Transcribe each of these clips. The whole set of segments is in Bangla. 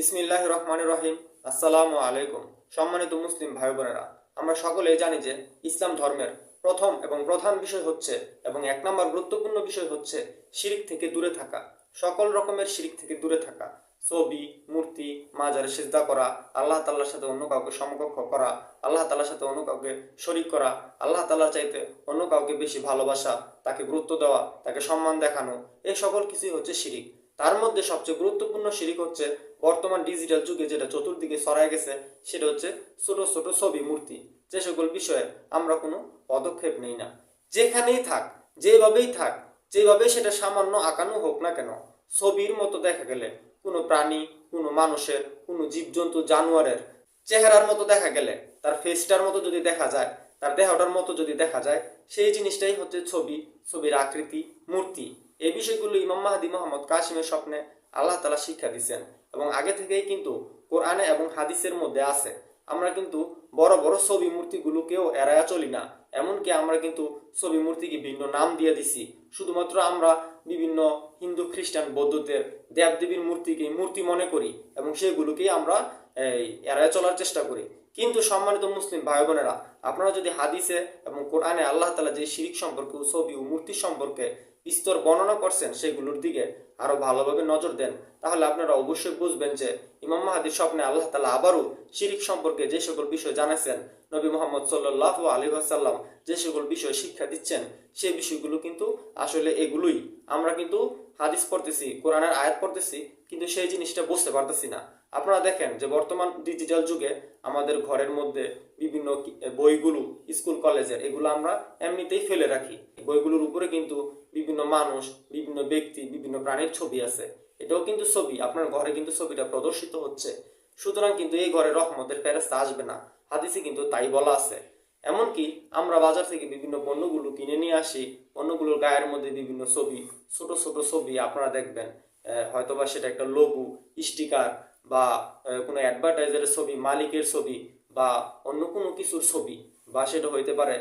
বিসমিল্লাহ রহমান রহিম আসসালামু আলাইকুম। সম্মানিত মুসলিম ভাই বোনেরা আমরা সকলেই জানি যে ইসলাম ধর্মের প্রথম এবং প্রধান বিষয় হচ্ছে এবং এক নম্বর গুরুত্বপূর্ণ বিষয় হচ্ছে শিরিক থেকে দূরে থাকা, সকল রকমের শিরিক থেকে দূরে থাকা, ছবি, মূর্তি, মাজারে সিজদা করা, আল্লাহ তাল্লার সাথে অন্য কাউকে সমকক্ষ করা, আল্লাহ তাল্লার সাথে অন্য কাউকে শরিক করা, আল্লাহ তাল্লার চাইতে অন্য কাউকে বেশি ভালোবাসা, তাকে গুরুত্ব দেওয়া, তাকে সম্মান দেখানো এই সকল কিছুই হচ্ছে শিরিক। তার মধ্যে সবচেয়ে গুরুত্বপূর্ণ শিরিক হচ্ছে বর্তমান ডিজিটাল যুগে যেটা চতুর্দিকে ছড়ায় গেছে, সেটা হচ্ছে ছোট ছোট ছবি মূর্তি। যে সকল বিষয়ে আমরা কোনো পদক্ষেপ নেই না। যেখানেই থাক, যেভাবেই থাক, যেভাবে সেটা সামান্য আঁকানো হোক না কেন, ছবির মতো দেখা গেলে কোনো প্রাণী, কোনো মানুষের, কোনো জীবজন্তু, জানোয়ারের চেহারার মতো দেখা গেলে, তার ফেসটার মতো যদি দেখা যায়, তার দেহটার মতো যদি দেখা যায়, সেই জিনিসটাই হচ্ছে ছবি, ছবির আকৃতি, মূর্তি। এই বিষয়গুলো ইমাম মাহাদি মোহাম্মদ কাশিমের স্বপ্নে আল্লাহ তালা শিক্ষা দিচ্ছেন এবং আগে থেকেই কিন্তু কোরআনে এবং হাদিসের মধ্যে আছে। আমরা কিন্তু বড় বড় ছবি মূর্তিগুলোকেও এড়ায়া চলি না। এমনকি আমরা কিন্তু ছবি মূর্তিকে ভিন্ন নাম দিয়ে দিছি। শুধুমাত্র আমরা বিভিন্ন হিন্দু, খ্রিস্টান, বৌদ্ধদের দেবদেবীর মূর্তিকে মূর্তি মনে করি এবং সেগুলোকেই আমরা এড়ায় চলার চেষ্টা করি। কিন্তু সম্মানিত মুসলিম ভাই বোনেরা আপনারা যদি হাদিসে এবং কোরআনে আল্লাহ তালা যে শিরিক সম্পর্কে ছবি ও মূর্তি সম্পর্কে বিস্তর বর্ণনা করছেন, সেগুলোর দিকে আরও ভালোভাবে নজর দেন। তাহলে আপনারা অবশ্যই বুঝবেন যে ইমাম মাহাদির স্বপ্নে আল্লাহ তালা আবারও শিরিক সম্পর্কে যে সকল বিষয় জানাচ্ছেন নবী মোহাম্মদ সাল্লাহ আলী আসাল্লাম যে সকল বিষয় শিক্ষা দিচ্ছেন সেই বিষয়গুলো কিন্তু আসলে এগুলোই। আমরা কিন্তু হাদিস পড়তেছি, কোরআনের আয়াত পড়তেছি, কিন্তু সেই জিনিসটা বুঝতে পারতেছি না। আপনারা দেখেন যে বর্তমান ডিজিটাল যুগে আমাদের ঘরের মধ্যে বিভিন্ন বইগুলো, স্কুল, কলেজের, এগুলো আমরা এমনিতেই ফেলে রাখি। বইগুলোর উপরে কিন্তু বিভিন্ন মানুষ, বিভিন্ন ব্যক্তি, বিভিন্ন প্রাণীর ছবি আছে। এটাও কিন্তু ছবি, আপনার ঘরে কিন্তু ছবিটা প্রদর্শিত হচ্ছে। সুতরাং কিন্তু এই ঘরে রহমতের ফেরেস্তা আসবে না। হাদিসে কিন্তু তাই বলা আছে। এমনকি আমরা বাজার থেকে বিভিন্ন পণ্যগুলো কিনে নিয়ে আসি, পণ্যগুলোর গায়ের মধ্যে বিভিন্ন ছবি, ছোট ছোট ছবি আপনারা দেখবেন। হয়তোবা সেটা একটা লঘু স্টিকার বা কোনো অ্যাডভার্টাইজারের ছবি, মালিকের ছবি বা অন্য কোনো কিছুর ছবি বা সেটা হইতে পারে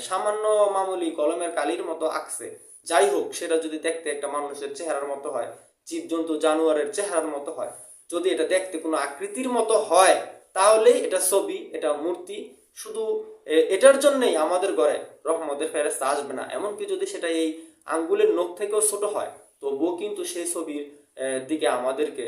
সামান্য মামুলি কলমের কালির মতো আঁকছে। যাই হোক, সেটা যদি দেখতে একটা মানুষের চেহারার মতো হয়, জীবজন্তু, জানোয়ারের চেহারার মতো হয়, যদি এটা দেখতে কোনো আকৃতির মতো হয় তাহলেই এটা ছবি, এটা মূর্তি, শুধু এটার জন্যই আমাদের ঘরে রহমতের ফেরেস্তা আসবে না। এমনকি যদি সেটা এই আঙ্গুলের নখ থেকেও ছোট হয়, তবুও কিন্তু সেই ছবির দিকে আমাদেরকে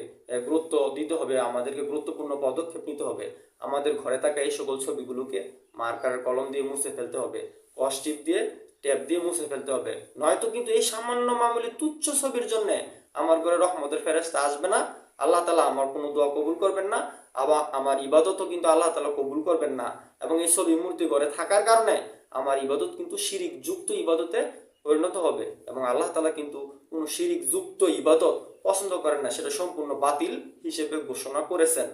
গুরুত্ব দিতে হবে, আমাদেরকে গুরুত্বপূর্ণ পদক্ষেপ নিতে হবে। আমাদের ঘরে থাকা এই সকল ছবিগুলোকে মার্কার কলম দিয়ে মুছে ফেলতে হবে কস্টিপ দিয়ে ট্যাপ দিয়ে মুছে ফেলতে হবে। নয়তো কিন্তু এই সামান্য মামুলি তুচ্ছ ছবির জন্য আমার ঘরে রহমতের ফেরেস্তা আসবে না। আল্লাহ তালা আমার কোনো দোয়া কবুল করবেন না, আবার আমার ইবাদতও কিন্তু আল্লাহ তালা কবুল করবেন না। এবং এই ছবি মূর্তি ঘরে থাকার কারণে আমার ইবাদত কিন্তু শিরিক যুক্ত ইবাদতে পরিণত হবে। এবং আল্লাহ তালা কিন্তু কোনো শিরিক যুক্ত ইবাদত পছন্দ করেন না, সেটা সম্পূর্ণ বাতিল হিসেবে ঘোষণা করেছেন।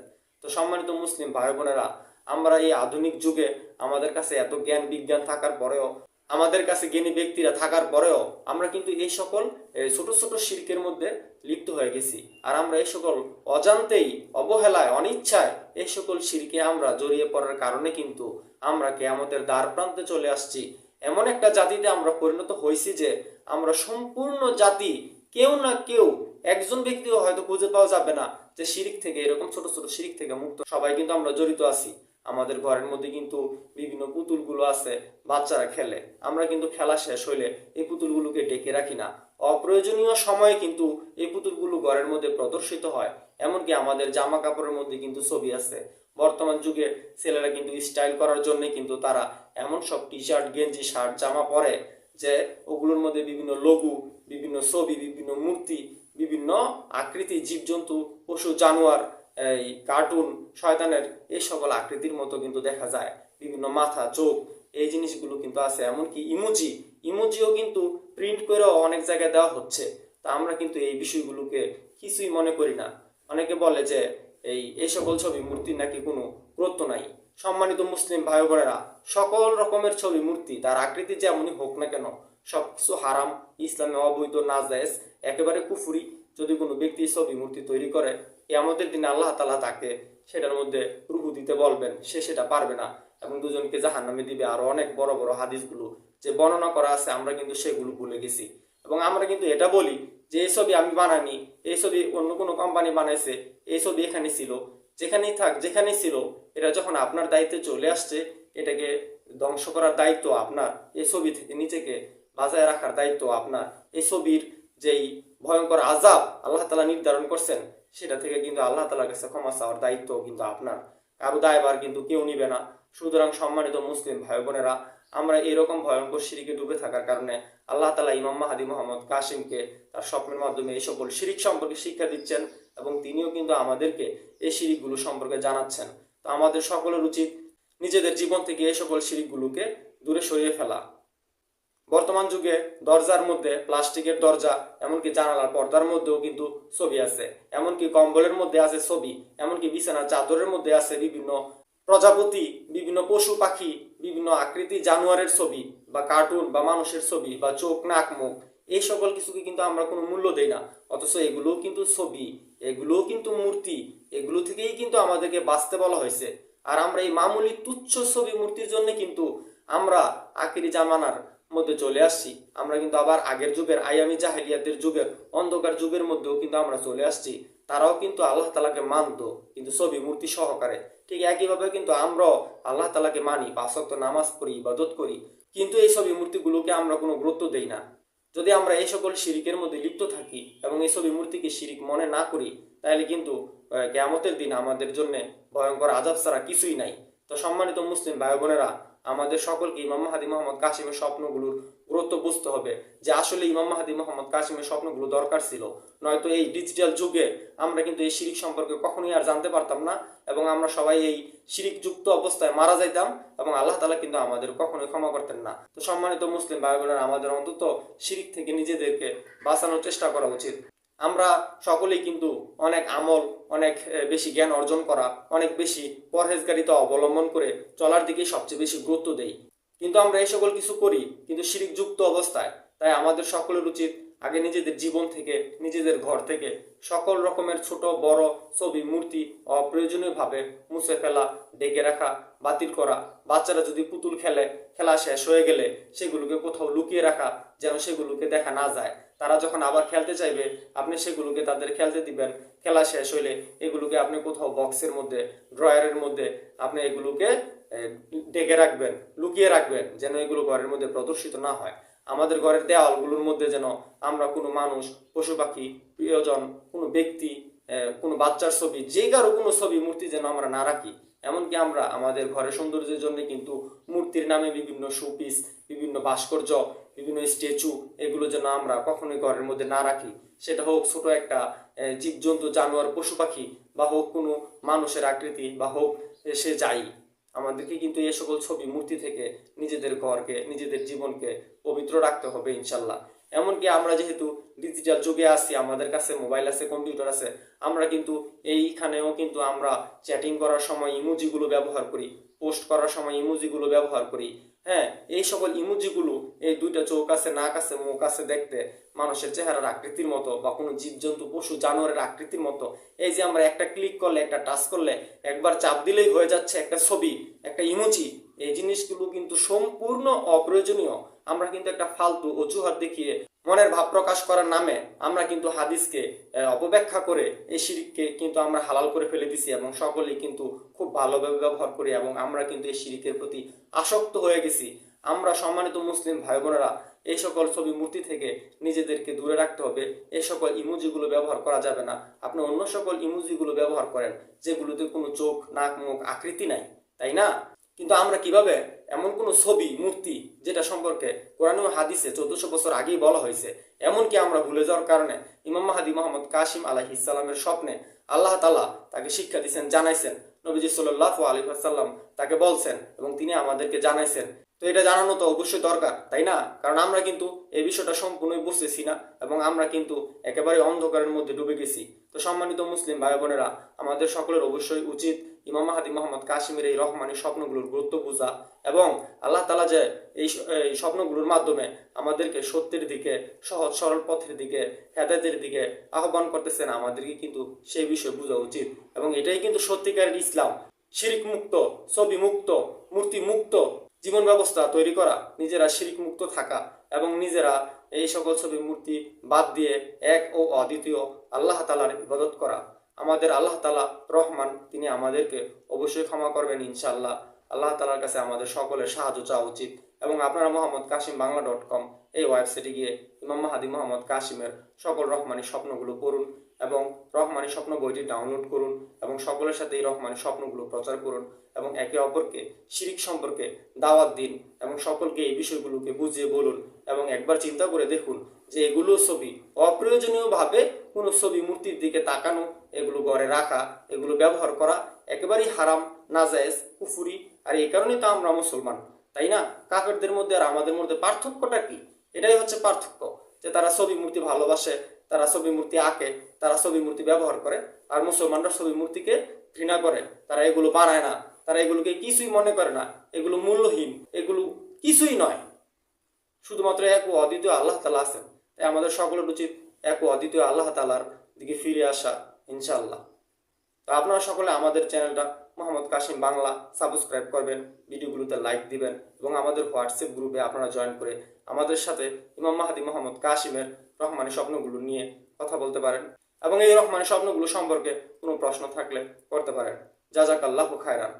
তো সম্মানিত মুসলিম ভাই বোনেরা আমরা এই আধুনিক যুগে আমাদের কাছে এত জ্ঞান বিজ্ঞান থাকার পরেও আমাদের কাছে জ্ঞানী ব্যক্তিরা থাকার পরেও আমরা কিন্তু এই সকল ছোট ছোট শিল্পের মধ্যে লিপ্ত হয়ে গেছি। আর আমরা এই সকল অজান্তেই, অবহেলায়, অনিচ্ছায় এই সকল শিরকে আমরা জড়িয়ে পড়ার কারণে কিন্তু আমরা কেয়ামতের দ্বার প্রান্তে চলে আসছি। এমন একটা জাতিতে আমরা পরিণত হয়েছি যে আমরা সম্পূর্ণ জাতি, কেউ না কেউ একজন ব্যক্তিও হয়তো খুঁজে পাওয়া যাবে না যে শিরিক থেকে, এরকম ছোট ছোট শিরিক থেকে মুক্ত সবাই কিন্তু আমরা জড়িত আছি। আমাদের ঘরের মধ্যে কিন্তু বিভিন্ন পুতুলগুলো আছে, বাচ্চারা খেলে। আমরা কিন্তু খেলা শেষ হইলে এই পুতুলগুলোকে ডেকে রাখি না। অপ্রয়োজনীয় সময়ে কিন্তু এই পুতুলগুলো ঘরের মধ্যে প্রদর্শিত হয়। এমনকি আমাদের জামা কাপড়ের মধ্যে কিন্তু ছবি আছে। বর্তমান যুগে ছেলেরা কিন্তু স্টাইল করার জন্য কিন্তু তারা এমন সব টি শার্ট গেঞ্জি, শার্ট, জামা পরে যে ওগুলোর মধ্যে বিভিন্ন লঘু, বিভিন্ন ছবি, বিভিন্ন মূর্তি, বিভিন্ন আকৃতি, জীবজন্তু, পশু, জানোয়ার এই কার্টুন শয়তানের এই সকল আকৃতির মতো কিন্তু দেখা যায়। বিভিন্ন মাথা, চোখ, এই জিনিসগুলো কিন্তু আছে। এমনকি ইমোজি ইমোজিও কিন্তু প্রিন্ট করেও অনেক জায়গায় দেওয়া হচ্ছে। তা আমরা কিন্তু এই বিষয়গুলোকে কিছুই মনে করি না। অনেকে বলে যে এই এই সকল ছবি মূর্তির নাকি কোনো গুরুত্ব নাই। সম্মানিত মুসলিম ভাই বোনেরা সকল রকমের ছবি মূর্তি, তার আকৃতি যেমনই হোক না কেন সব কিছু হারাম, ইসলামে অবৈধ, নাজায়েজ, একেবারে কুফুরি যদি কোনো ব্যক্তি ছবি মূর্তি তৈরি করে আমাদের দিনে আল্লাহ তালা তাকে সেটার মধ্যে রুহু দিতে বলবেন, সে সেটা পারবে না। এবং দুজনকে জাহান নামে দিবে। আরও অনেক বড় বড় হাদিসগুলো যে বর্ণনা করা আছে, আমরা কিন্তু সেগুলো ভুলে গেছি। এবং আমরা কিন্তু এটা বলি যে, এই ছবি আমি বানানি এই ছবি অন্য কোনো কোম্পানি বানাইছে, এই ছবি এখানে ছিল, যেখানেই থাক, যেখানেই ছিল, এটা যখন আপনার দায়িত্বে চলে আসছে, এটাকে ধ্বংস করার দায়িত্ব আপনার, এই ছবি থেকে নিজেকে বাজায় রাখার দায়িত্ব আপনার। এই ছবির যেই ভয়ঙ্কর আজাব আল্লাহ তালা নির্ধারণ করছেন, সেটা থেকে কিন্তু আল্লাহ তালার কাছে ক্ষমা চাওয়ার দায়িত্ব কিন্তু আপনার। কারও দায়বার কিন্তু কেউ নিবে না। সুতরাং সম্মানিত মুসলিম ভাই বোনেরা আমরা এরকম ভয়ঙ্কর সিঁড়িকে ডুবে থাকার কারণে আল্লাহ তালা ইমাম মাহাদি মোহাম্মদ কাসিমকে তার স্বপ্নের মাধ্যমে এই সকল শিরিক সম্পর্কে শিক্ষা দিচ্ছেন এবং তিনিও কিন্তু আমাদেরকে এই শিরিকগুলো সম্পর্কে জানাচ্ছেন। তো আমাদের সকলের উচিত নিজেদের জীবন থেকে এই সকল শিরিকগুলোকে দূরে সরিয়ে ফেলা। বর্তমান যুগে দরজার মধ্যে প্লাস্টিকের দরজা, এমনকি জানালার পর্দার মধ্যেও কিন্তু ছবি আছে। এমনকি কম্বলের মধ্যে আছে ছবি, এমনকি বিছানার চাদরের মধ্যে আছে বিভিন্ন প্রজাপতি, বিভিন্ন পশু পাখি, বিভিন্ন আকৃতি জানোয়ারের ছবি বা কার্টুন বা মানুষের ছবি বা চোখ, নাক, মুখ। এই সকল কিছুকে কিন্তু আমরা কোনো মূল্য দেই না। অথচ এগুলোও কিন্তু ছবি, এগুলোও কিন্তু মূর্তি, এগুলো থেকেই কিন্তু আমাদেরকে বাঁচতে বলা হয়েছে। আর আমরা এই মামুলি তুচ্ছ ছবি মূর্তির জন্য কিন্তু আমরা আখিরি জামানার মধ্যে চলে আসছি। আমরা কিন্তু আবার আগের যুগের আয়ামি জাহেলিয়াদের যুগের অন্ধকার যুগের মধ্যেও কিন্তু আমরা চলে আসছি। তারাও কিন্তু আল্লাহ তালাকে মানতো, কিন্তু ছবি মূর্তি সহকারে। ঠিক একইভাবে কিন্তু আমরাও আল্লাহ তালাকে মানি পাঁচক্ত নামাজ পড়ি, ইবাদত করি। কিন্তু এই ছবি মূর্তিগুলোকে আমরা কোনো গুরুত্ব দেই না। যদি আমরা এই সকল শিরিকের মধ্যে লিপ্ত থাকি এবং এই ছবি মূর্তিকে শিরিক মনে না করি, তাহলে কিন্তু কেয়ামতের দিন আমাদের জন্য ভয়ঙ্কর আজাব ছাড়া কিছুই নাই। তো সম্মানিত মুসলিম ভাই বোনেরা আমাদের সকলকে ইমাম মাহাদি মোহাম্মদ কাসিমের স্বপ্নগুলোর গুরুত্ব বুঝতে হবে যে আসলে ইমাম মাহাদি মোহাম্মদ কাসিমের স্বপ্নগুলো দরকার ছিল। নয়তো এই ডিজিটাল যুগে আমরা কিন্তু এই শিরিক সম্পর্কে কখনোই আর জানতে পারতাম না এবং আমরা সবাই এই শিরিক যুক্ত অবস্থায় মারা যাইতাম এবং আল্লাহ তালা কিন্তু আমাদের কখনোই ক্ষমা করতেন না। তো সম্মানিত মুসলিম ভাই বোনেরা আমাদের অন্তত শিরিক থেকে নিজেদেরকে বাঁচানোর চেষ্টা করা উচিত। আমরা সকলেই কিন্তু অনেক আমল, অনেক বেশি জ্ঞান অর্জন করা, অনেক বেশি পরহেজগারিতা অবলম্বন করে চলার দিকে সবচেয়ে বেশি গুরুত্ব দেই। কিন্তু আমরা এই সকল কিছু করি কিন্তু শিরিকযুক্ত অবস্থায়। তাই আমাদের সকলের উচিত আগে নিজেদের জীবন থেকে, নিজেদের ঘর থেকে সকল রকমের ছোট, বড় ছবি, মূর্তি অপ্রয়োজনীয়ভাবে মুছে ফেলা, ডেকে রাখা, বাতিল করা। বাচ্চারা যদি পুতুল খেলে, খেলা শেষ হয়ে গেলে সেগুলোকে কোথাও লুকিয়ে রাখা যেন সেগুলোকে দেখা না যায়। তারা যখন আবার খেলতে চাইবে, আপনি সেগুলোকে তাদের খেলতে দিবেন। খেলা শেষ হইলে এগুলোকে আপনি কোথাও বক্সের মধ্যে, ড্রয়ারের মধ্যে আপনি এগুলোকে ডেকে রাখবেন, লুকিয়ে রাখবেন, যেন এগুলো ঘরের মধ্যে প্রদর্শিত না হয়। আমাদের ঘরের দেওয়ালগুলোর মধ্যে যেন আমরা কোনো মানুষ, পশু পাখি, প্রিয়জন, কোনো ব্যক্তি কোনো বাচ্চার ছবি, যে কারও কোনো ছবি, মূর্তি যেন আমরা না রাখি। এমনকি আমরা আমাদের ঘরের সৌন্দর্যের জন্য কিন্তু মূর্তির নামে বিভিন্ন শোপিস, বিভিন্ন ভাস্কর্য, বিভিন্ন স্ট্যাচু এগুলো যেন আমরা কখনোই ঘরের মধ্যে না রাখি। সেটা হোক ছোট একটা জীবজন্তু, জানোয়ার, পশু পাখি বা হোক কোনো মানুষের আকৃতি বা হোক সে যাই। আমাদেরকে কিন্তু এ সকল ছবি মূর্তি থেকে নিজেদের ঘরকে, নিজেদের জীবনকে পবিত্র রাখতে হবে ইনশাল্লাহ। এমনকি আমরা যেহেতু ডিজিটাল যুগে আছি, আমাদের কাছে মোবাইল আছে কম্পিউটার আছে, আমরা কিন্তু এইখানেও কিন্তু আমরা চ্যাটিং করার সময় ইমোজিগুলো ব্যবহার করি পোস্ট করার সময় ইমোজিগুলো ব্যবহার করি। হ্যাঁ এই সকল ইমোজিগুলো, এই দুইটা চোখ আছে, নাক আছে, মুখ আছে দেখতে, মানুষের চেহারার আকৃতির মতো বা কোনো জীবজন্তু, পশু, জানোয়ারের আকৃতির মতো। এই যে আমরা একটা ক্লিক করলে, একটা টাচ করলে, একবার চাপ দিলেই হয়ে যাচ্ছে একটা ছবি, একটা ইমোজি এই জিনিসগুলো কিন্তু সম্পূর্ণ অপ্রয়োজনীয়। আমরা কিন্তু একটা ফালতু অজুহাত দেখিয়ে মনের ভাব প্রকাশ করার নামে আমরা কিন্তু হাদিসকে অপব্যাখ্যা করে এই শিরিককে কিন্তু আমরা হালাল করে ফেলে দিছি এবং সকলেই কিন্তু খুব ভালোভাবে ব্যবহার করি এবং আমরা কিন্তু এই শিরিকের প্রতি আসক্ত হয়ে গেছি। আমরা সম্মানিত মুসলিম ভাই বোনেরা এই সকল ছবি মূর্তি থেকে নিজেদেরকে দূরে রাখতে হবে। এই সকল ইমোজিগুলো ব্যবহার করা যাবে না। আপনি অন্য সকল ইমোজিগুলো ব্যবহার করেন, যেগুলোতে কোনো চোখ, নাক, মুখ আকৃতি নাই, তাই না? কিন্তু আমরা কীভাবে এমন কোন ছবি, মূর্তি যেটা সম্পর্কে কোরআন হাদিসে চোদ্দশো বছর আগেই বলা হয়েছে, এমনকি আমরা ভুলে যাওয়ার কারণে ইমাম মাহাদি মোহাম্মদ কাসিম আলাহ ইসলামের স্বপ্নে আল্লাহ তালা তাকে শিক্ষা দিয়েছেন জানাইছেন। নবীজি সাল্লাহ আলী তাকে বলছেন এবং তিনি আমাদেরকে জানাইছেন তো এটা জানানো তো অবশ্যই দরকার, তাই না? কারণ আমরা কিন্তু এই বিষয়টা সম্পূর্ণই বুঝতেছি না এবং আমরা কিন্তু একেবারে অন্ধকারের মধ্যে ডুবে গেছি। তো সম্মানিত মুসলিম ভাই বোনেরা আমাদের সকলের অবশ্যই উচিত ইমাম মাহাদি মোহাম্মদ কাশ্মীর এই রহমানের স্বপ্নগুলোর গুরুত্ব বোঝা এবং আল্লাহ তালা যে এই স্বপ্নগুলোর মাধ্যমে আমাদেরকে সত্যের দিকে, সহজ সরল পথের দিকে, হেদায়তের দিকে আহ্বান করতেছেন, আমাদেরকে কিন্তু সেই বিষয়ে বোঝা উচিত এবং এটাই কিন্তু সত্যিকারের ইসলাম। শিরিক মুক্ত, ছবি মুক্ত, মূর্তি মুক্ত জীবন ব্যবস্থা তৈরি করা, নিজেরা শিরিক মুক্ত থাকা এবং নিজেরা এই সকল ছবি মূর্তি বাদ দিয়ে এক ও অদ্বিতীয় আল্লাহ তালার ইবাদত করা। আমাদের আল্লাহ তালা রহমান, তিনি আমাদেরকে অবশ্যই ক্ষমা করবেন ইনশাআল্লাহ। আল্লাহ তালার কাছে আমাদের সকলের সাহায্য চাওয়া উচিত এবং আপনারা মোহাম্মদ কাশিম বাংলা ডট কম এই ওয়েবসাইটে গিয়ে ইমাম মাহাদি মোহাম্মদ কাশিমের সকল রহমানি স্বপ্নগুলো পড়ুন। এবং রহমানি স্বপ্ন বইটি ডাউনলোড করুন এবং সকলের সাথে এই রহমানি স্বপ্নগুলো প্রচার করুন এবং একে অপরকে, শিরিক সম্পর্কে দাওয়াত দিন এবং সকলকে এই বিষয়গুলোকে বুঝিয়ে বলুন এবং একবার চিন্তা করে দেখুন যে এগুলো ছবি অপ্রয়োজনীয়ভাবে কোনো ছবি মূর্তির দিকে তাকানো, এগুলো ঘরে রাখা, এগুলো ব্যবহার করা একেবারেই হারাম, নাজায়েজ, কুফুরি আর এই কারণেই তো আমরা মুসলমান। তাই না? কাফেরদের মধ্যে আর আমাদের মধ্যে পার্থক্যটা কি? এটাই হচ্ছে পার্থক্য, যে তারা ছবি মূর্তি ভালোবাসে তারা ছবি মূর্তি আঁকে, তারা ছবি মূর্তি ব্যবহার করে, আর মুসলমানরা ছবি মূর্তিকে ঘৃণা করে। তারা এগুলো বানায় না। তারা এগুলোকে কিছুই মনে করে না। এগুলো মূল্যহীন। এগুলো কিছুই নয়। শুধুমাত্র এক ও অদ্বিতীয় আল্লাহ তালা আছেন। তাই আমাদের সকলের উচিত এক ও অদ্বিতীয় আল্লাহ তালার দিকে ফিরে আসা ইনশাল্লাহ তো আপনারা সকলে আমাদের চ্যানেলটা মোহাম্মদ কাশিম বাংলা সাবস্ক্রাইব করবেন, ভিডিওগুলোতে লাইক দিবেন এবং আমাদের হোয়াটসঅ্যাপ গ্রুপে আপনারা জয়েন করে আমাদের সাথে ইমাম মাহাদি মোহাম্মদ কাশিমের রহমানি স্বপ্নগুলো নিয়ে কথা বলতে পারেন এবং এই রহমানি স্বপ্নগুলো সম্পর্কে কোনো প্রশ্ন থাকলে করতে পারেন। যা যাক আল্লাহ খায়রান।